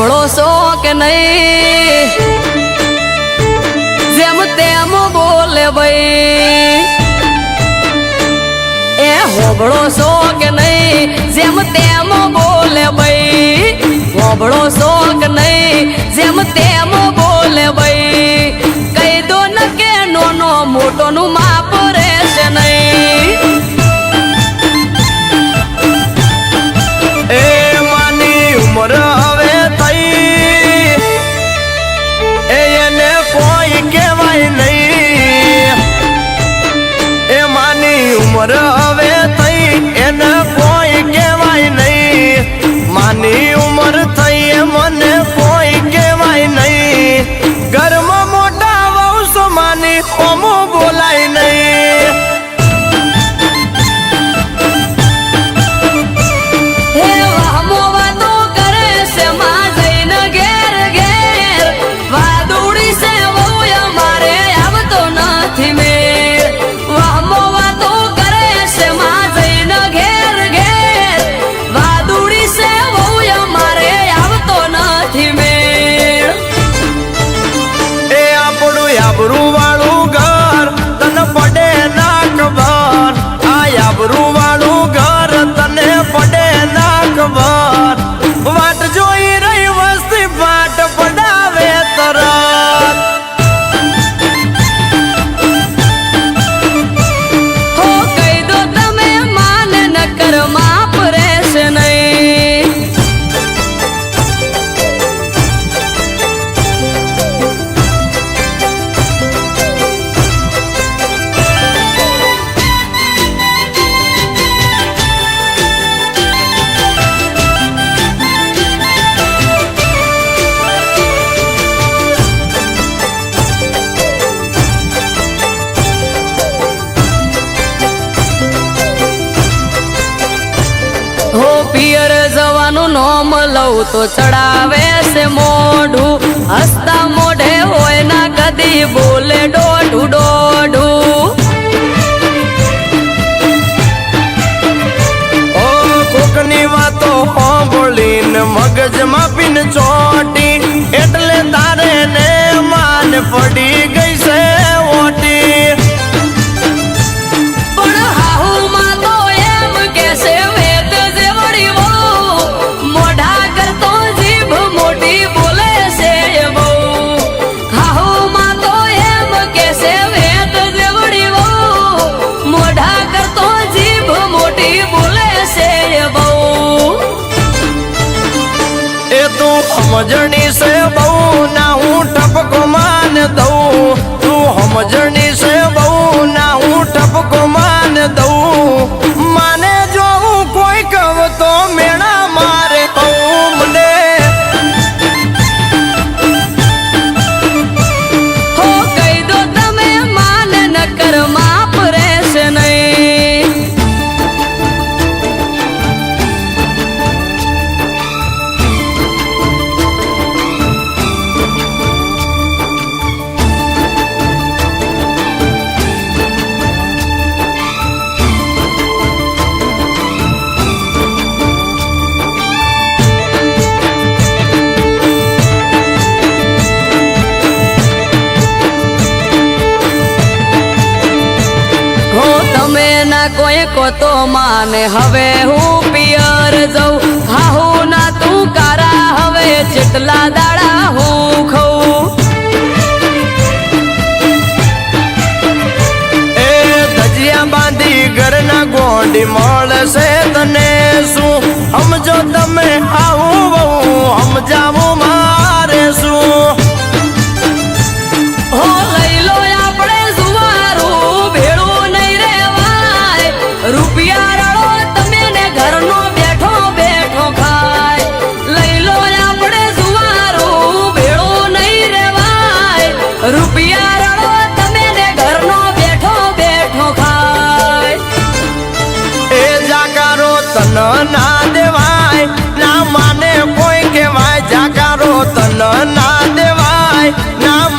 કે નહીં? જેમ તેમ બોલે ભાઈ. એ હોબળો છો કે નહીં? જેમ તેમ બોલે ભાઈ. હોબળો છો કે નહીં? જેમ તેમ માની હવે થઈ એને કોઈ કહેવાય નહીં. માની ઉંમર થઈ મને હો પિયર જવાનું નોમ લઉં તો ચડાવે છે મોઢું. હસતા મોઢે હોય ના કદી બોલે ડોઢું ડોઢું ઓ કોકની વાતો સાંભળીને મગજમાં પીન ચોટી. એટલે તારે ને માન પડી સમજણી સે બહુ. ના હું ટપકો માન દઉં ના કોઈ કો તો માને. હવે હું પિયર જઉં. હાહુ ના તું કારા. હવે જેટલા દાડા હું ખઉં. એ ધજિયા બાંધી ઘરના ગોંડી મળશે તને શું? સમજો તમે આવું બહુ સમજાવું મારે તન ના દેવાય. ના માને કોઈ કહેવાય જાકારો તન ના દેવાય. ના